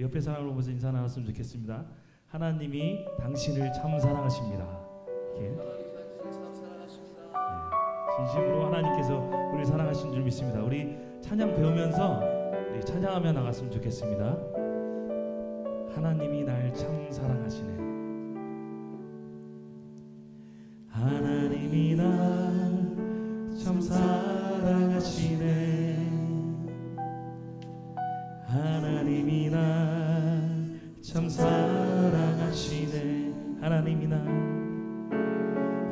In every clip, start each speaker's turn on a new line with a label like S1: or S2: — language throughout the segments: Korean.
S1: 옆에 사람을 보면서 인사 나눴으면 좋겠습니다. 하나님이 당신을 참 사랑하십니다. 이렇게 네, 진심으로 하나님께서 우리 사랑하신 줄 믿습니다. 우리 찬양 배우면서 우리 찬양하며 나갔으면 좋겠습니다. 하나님이 날 참 사랑하시네. 하나님이 날 참 사랑하시네. 하나님이 날 참 사랑하시네. 하나님이 날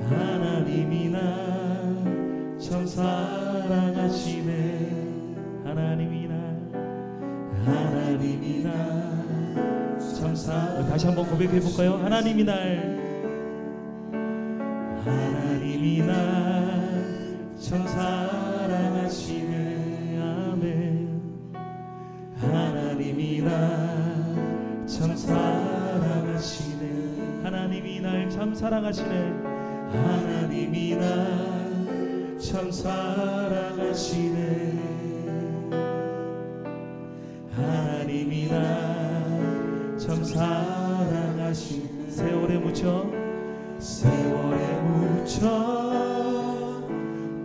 S1: 하나님이 날참 사랑하시네. 하나님이 날 하나님이 날참 사. 다시 한번 고백해 볼까요? 하나님이 날 하나님이 날참 사랑 참 사랑하시네. 하나님이 날참 사랑하시네. 하나님이 날참 사랑하시네. 세월에 묻혀 세월에 묻혀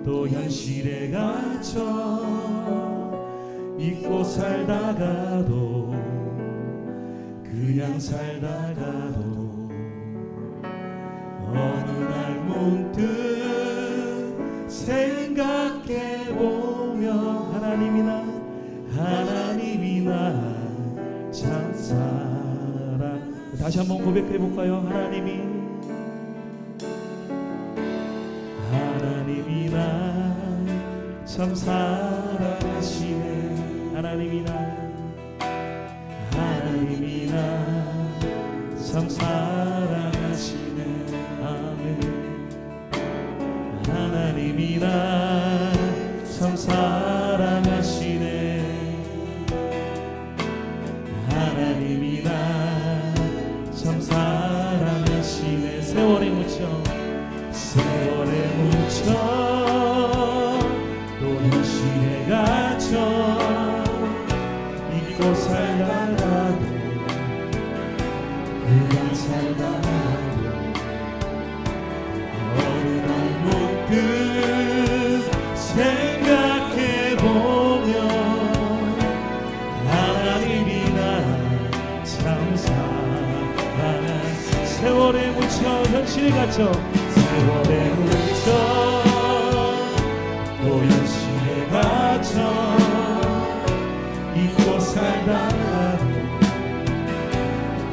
S1: 또 현실에 갇혀 잊고 살다가도 그냥 살다가도 다시 한번 고백해 볼까요? 하나님이. 하나님이 날참 사랑하시네. 하나님이 날 하나님이 날참 사랑 살다가도 그냥 살다가도 어느 날 문득 생각해 보면 하나님이 날참 사랑한 세월에 묻혀 현실에 갇혀 세월에 묻혀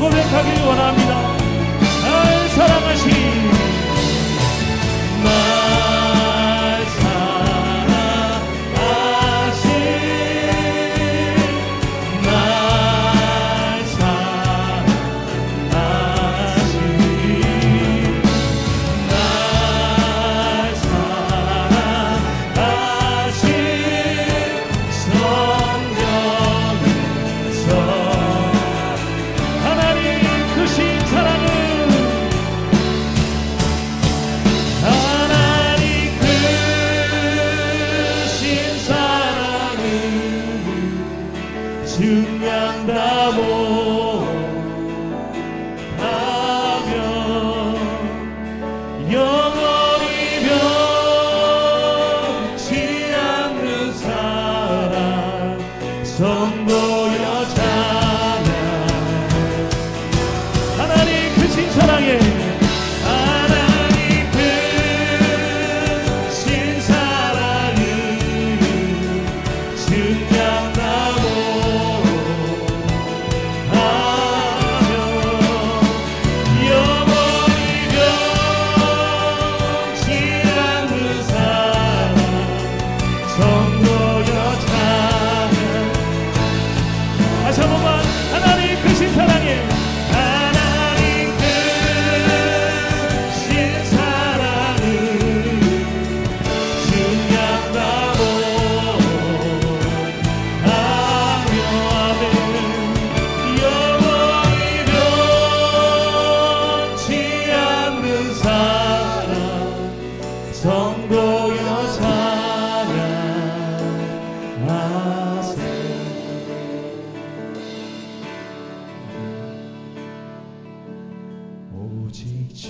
S1: 고백하길 원합니다. 날 사랑하시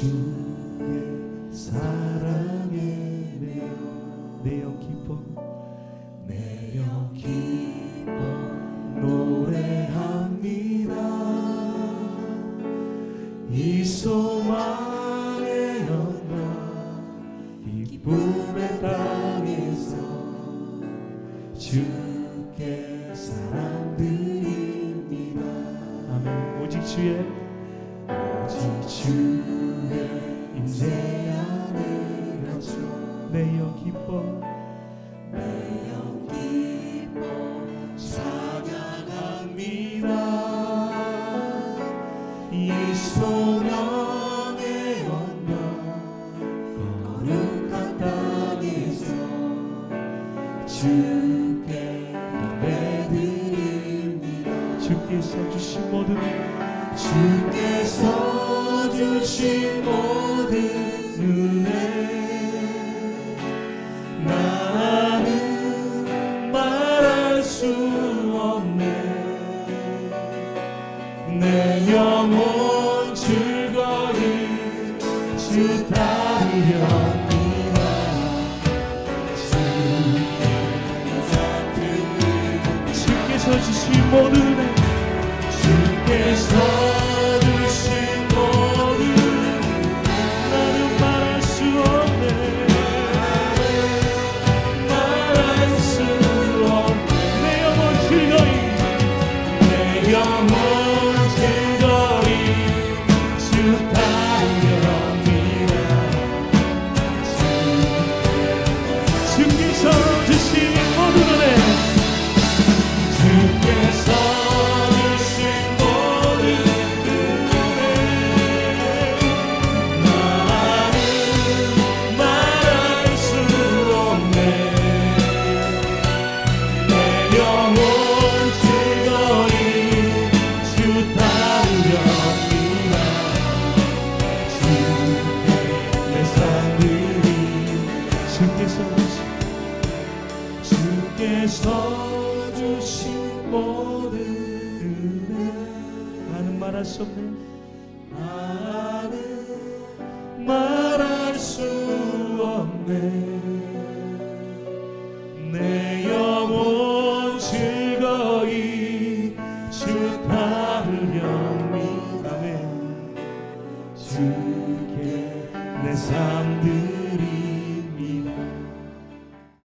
S1: you. 매여 기뻐. 매여 기뻐 찬양합니다. 이 소명의 언약 거룩한 땅에서 주께 배드립니다. 주께서 주신 모든 주께서 주신 모든 은혜 내 영혼 즐거이 주 따르려 주께서 주신 모든 주께서 something?